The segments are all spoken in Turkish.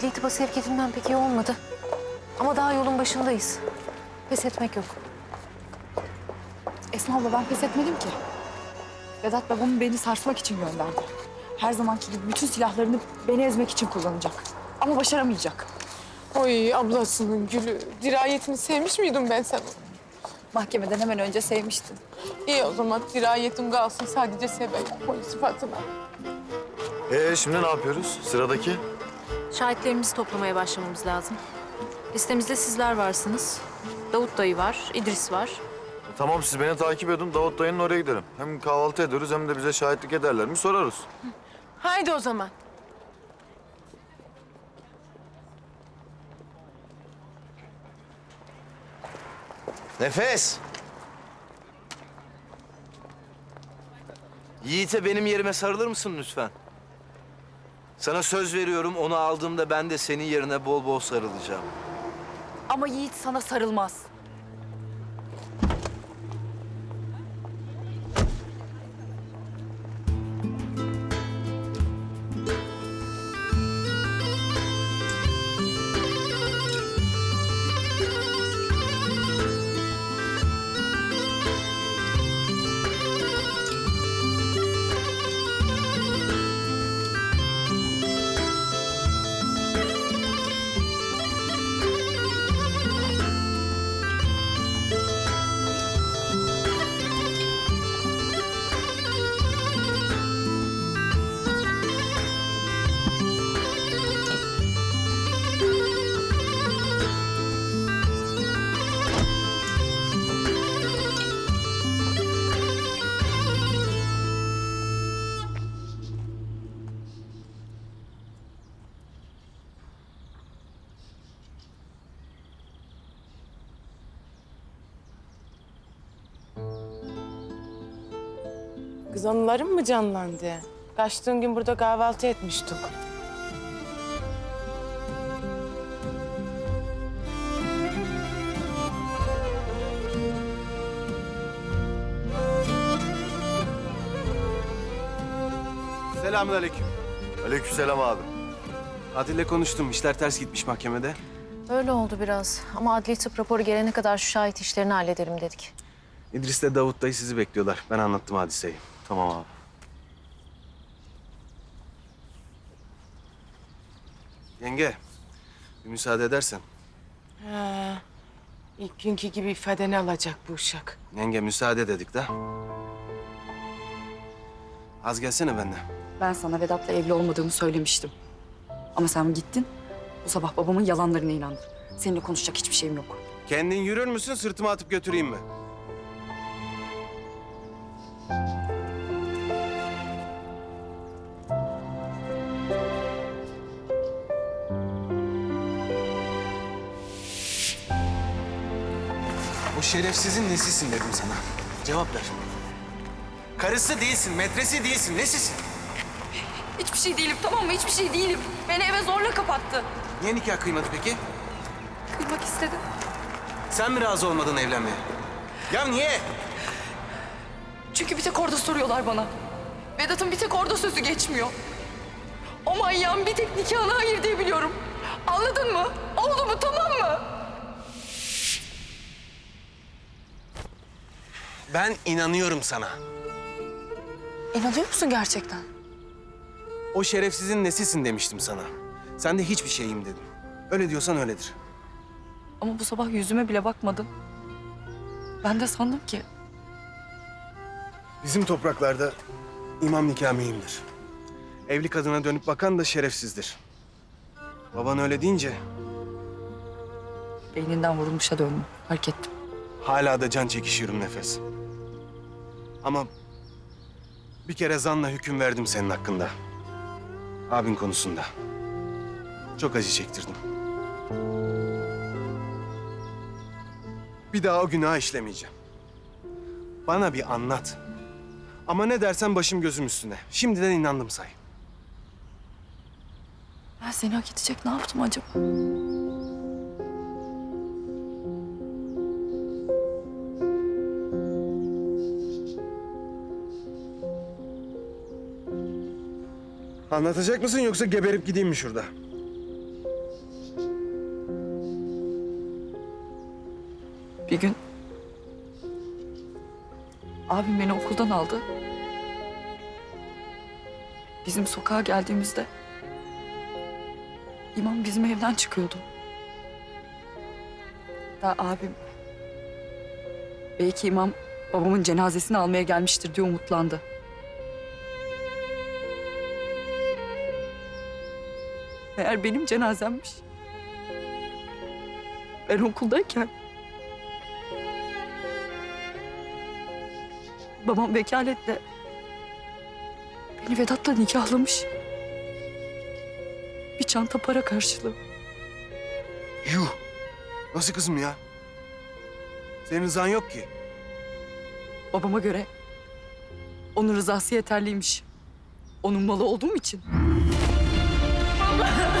Adli tıpa sevk edilmem pek iyi olmadı. Ama daha yolun başındayız. Pes etmek yok. Esma abla ben pes etmedim ki. Vedat babamı beni sarsmak için gönderdi. Her zamanki gibi bütün silahlarını beni ezmek için kullanacak. Ama başaramayacak. Oy ablasının gülü. Dirayetini sevmiş miydim ben seni? Mahkemeden hemen önce sevmiştin. İyi o zaman dirayetim kalsın sadece seveyim. Oy sıfatına. Ee şimdi ne yapıyoruz? Sıradaki? Şahitlerimizi toplamaya başlamamız lazım. Listemizde sizler varsınız. Davut dayı var, İdris var. Tamam siz beni takip edin. Davut dayının oraya gidelim. Hem kahvaltı ediyoruz hem de bize şahitlik ederler mi sorarız. Haydi o zaman. Nefes. Yiğit'e benim yerime sarılır mısın lütfen? Sana söz veriyorum onu aldığımda ben de senin yerine bol bol sarılacağım. Ama Yiğit sana sarılmaz. Kız anılarım mı canlandı? Kaçtığın gün burada kahvaltı etmiştik. Selamünaleyküm. Aleykümselam abi. Adil'le konuştum. İşler ters gitmiş mahkemede. Öyle oldu biraz. Ama adli tıp raporu gelene kadar şu şahit işlerini halledelim dedik. İdris'le Davut dayı sizi bekliyorlar. Ben anlattım hadiseyi. Tamam abi. Yenge, bir müsaade edersen. Ha, ilk günkü gibi ifadeni alacak bu uşak. Yenge müsaade dedik de. Az gelsene benimle. Ben sana Vedat'la evli olmadığımı söylemiştim. Ama sen gittin. Bu sabah babamın yalanlarına inandın. Seninle konuşacak hiçbir şeyim yok. Kendin yürür müsün, sırtıma atıp götüreyim mi? Şerefsizin nesisin dedim sana. Cevap ver. Karısı değilsin, metresi değilsin, nesisin? Hiçbir şey değilim tamam mı? Hiçbir şey değilim. Beni eve zorla kapattı. Niye nikah kıymadı peki? Kıymak istedim. Sen mi razı olmadın evlenmeye? Ya niye? Çünkü bir tek orada soruyorlar bana. Vedat'ın bir tek orada sözü geçmiyor. O manyağın bir tek nikahına hayır diye biliyorum. Anladın mı? Oldu mu tamam mı? Ben inanıyorum sana. İnanıyor musun gerçekten? O şerefsizin nesisin demiştim sana. Sen de hiçbir şeyim dedim. Öyle diyorsan öyledir. Ama bu sabah yüzüme bile bakmadın. Ben de sandım ki Bizim topraklarda imam nikahı mühimdir. Evli kadına dönüp bakan da şerefsizdir. Baban öyle deyince beyninden vurulmuşa döndüm. Fark ettim. hala da can çekişiyorum nefes. Ama bir kere zanla hüküm verdim senin hakkında. Abin konusunda. Çok acı çektirdim. Bir daha o günah işlemeyeceğim. Bana bir anlat. Ama ne dersen başım gözüm üstüne. Şimdiden inandım say. Ben seni hak edecek ne yaptım acaba? anlatacak mısın yoksa geberip gideyim mi şurada? Bir gün abim beni okuldan aldı. Bizim sokağa geldiğimizde imam bizim evden çıkıyordu. Hatta abim belki imam babamın cenazesini almaya gelmiştir diye umutlandı. Meğer benim cenazemmiş. Ben okuldayken babam vekaletle beni Vedat'la nikahlamış. Bir çanta para karşılığı. Yuh! Nasıl kızım ya? Senin rızan yok ki. Babama göre onun rızası yeterliymiş. Onun malı olduğum için. come.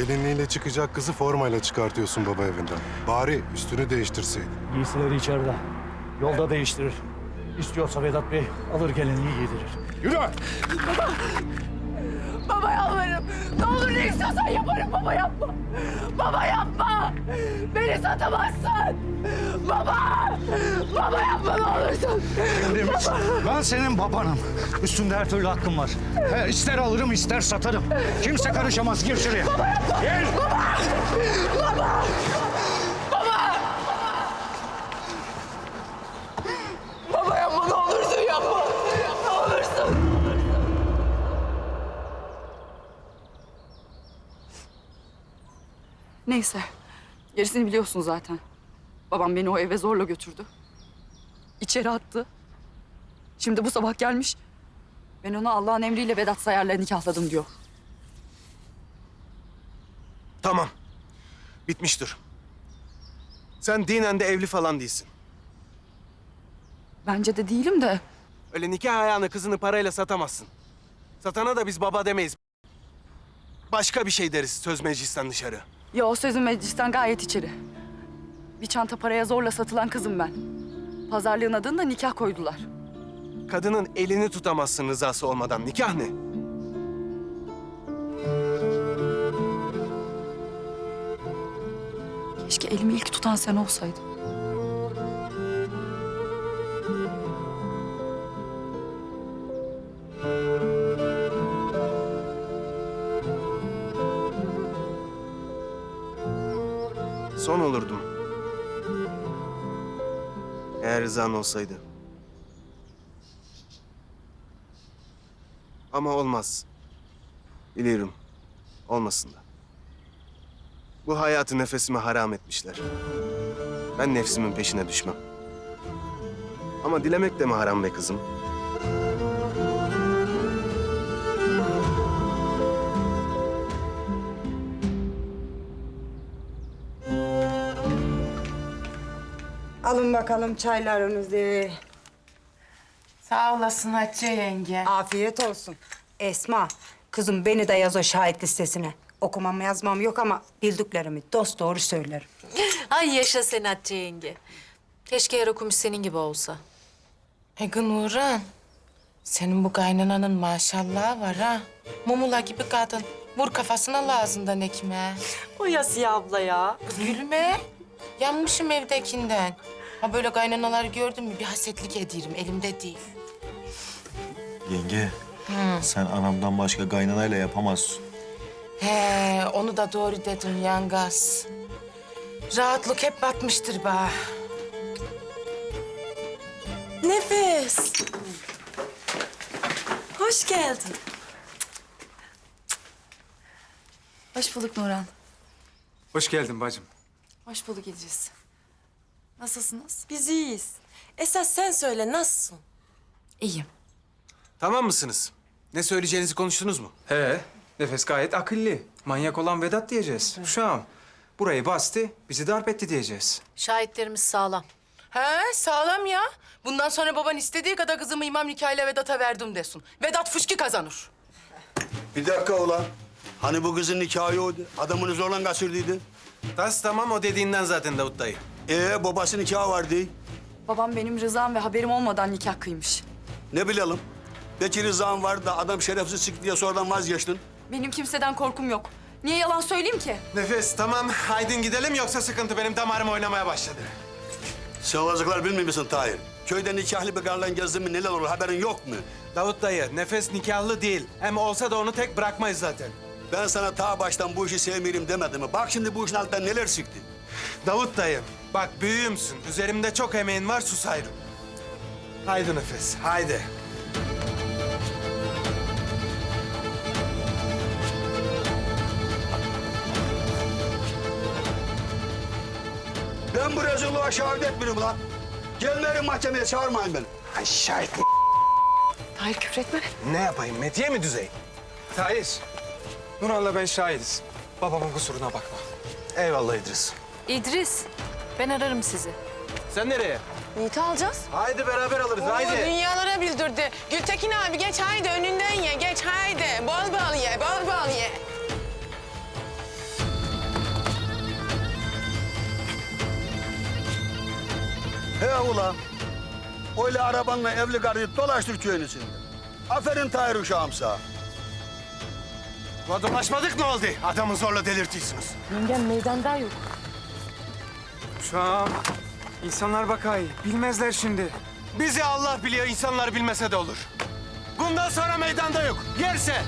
Gelinliğiyle çıkacak kızı formayla çıkartıyorsun baba evinden. Bari üstünü değiştirseydin. Giysileri içeride. Yolda değiştirir. İstiyorsa Vedat Bey alır gelinliği giydirir. Yürü. Baba yalvarırım. Ne olur ne istiyorsan yaparım baba yapma. Baba yapma. Beni satamazsın. Baba. Baba yapma ne olursun. Ben senin babanım. Üstünde her türlü hakkım var. He, ister alırım ister satarım. Kimse karışamaz. Gir şuraya. Gir. Baba yapma ne olursun yapma. Ne olursun. Neyse. Gerisini biliyorsun zaten. Babam beni o eve zorla götürdü. İçeri attı. Şimdi bu sabah gelmiş. Ben onu Allah'ın emriyle Vedat Sayar'la nikahladım diyor. Tamam. Bitmiştir. Sen dinen de evli falan değilsin. Bence de değilim de Öyle nikah ayağını kızını parayla satamazsın. Satana da biz baba demeyiz. Başka bir şey deriz söz meclisten dışarı. Ya o sözün meclisten gayet içeri. Bir çanta paraya zorla satılan kızım ben. Pazarlığın adını da nikah koydular. Kadının elini tutamazsın rızası olmadan. Nikah ne? Keşke elimi ilk tutan sen olsaydın. Son olurdum. Eğer rızan olsaydı. Ama olmaz. Biliyorum. Olmasın da. Bu hayatı nefesime haram etmişler. Ben nefsimin peşine düşmem. Ama dilemek de mi haram be kızım? Alın bakalım çaylarınızı. Sağ olasın Hatice yenge. Afiyet olsun. Esma, kızım beni de yaz o şahit listesine. Okumam yazmam yok ama bildiklerimi dost doğru söylerim. Ay yaşa sen Hatice yenge. Keşke her okumuş senin gibi olsa. Ege Nurhan. Senin bu kaynananın maşallahı var ha. Mumula gibi kadın. Vur kafasına lazından ekmeğe. O Yasiye abla ya. Gülme. Yanmışım evdekinden. Ha böyle kaynanalar gördün mü bir hasetlik ediyorum. Elimde değil. Yenge, sen anamdan başka kaynanayla yapamazsın. He, onu da doğru dedim yangaz. Rahatlık hep batmıştır be. Nefes. Hoş geldin. Hoş bulduk Nurhan. Hoş geldin bacım. Hoş bulduk İdris. Nasılsınız? Biz iyiyiz. Esas sen söyle nasılsın? İyiyim. Tamam mısınız? Ne söyleyeceğinizi konuştunuz mu? He, nefes gayet akıllı. Manyak olan Vedat diyeceğiz. Uşağım, burayı bastı, bizi darp etti diyeceğiz. Şahitlerimiz sağlam. He sağlam ya. Bundan sonra baban istediği kadar kızımı imam nikahıyla Vedat'a verdim desin. Vedat fışkı kazanır. Bir dakika ulan. Hani bu kızın nikahı yoktu. Adamını zorla kaçırdıydı. Tas tamam o dediğinden zaten Davut dayı. Ee babası nikahı vardı. Babam benim rızam ve haberim olmadan nikah kıymış. Ne bilelim. Belki rızan vardı da adam şerefsiz çıktı diye sonradan vazgeçtin. Benim kimseden korkum yok. Niye yalan söyleyeyim ki? Nefes tamam haydin gidelim yoksa sıkıntı benim damarım oynamaya başladı. Sıvazıklar bilmiyor musun Tahir? Köyde nikahlı bir karla gezdin mi neler olur haberin yok mu? Davut dayı nefes nikahlı değil. Hem olsa da onu tek bırakmayız zaten. Ben sana ta baştan bu işi sevmiyorum demedim mi? Bak şimdi bu işin altından neler çıktı. Davut dayı bak büyüğümsün. Üzerimde çok emeğin var sus ayrı. Haydi nefes haydi. Ben bu rezilliğe şahit etmiyorum lan. Gelmeyin mahkemeye çağırmayın beni. Ay şahit Tahir küfretme. Ne yapayım Metiye mi düzey? Tahir, Nurhan'la ben şahidiz. Babamın kusuruna bakma. Eyvallah İdris. İdris, ben ararım sizi. Sen nereye? Yiğit'i alacağız. Haydi beraber alırız haydi. dünyalara bildirdi. Gültekin abi geç haydi önünden ye geç haydi. Bol bol ye bol bol ye. He ula. Öyle arabanla evli karıyı dolaştır köyün içinde. Aferin Tahir uşağım. La dolaşmadık ne oldu? Adamı zorla delirtiyorsunuz. Yengem meydanda yok. Uşağım, insanlar bakay. Bilmezler şimdi. Bizi Allah biliyor, insanlar bilmese de olur. Bundan sonra meydanda yok. Yerse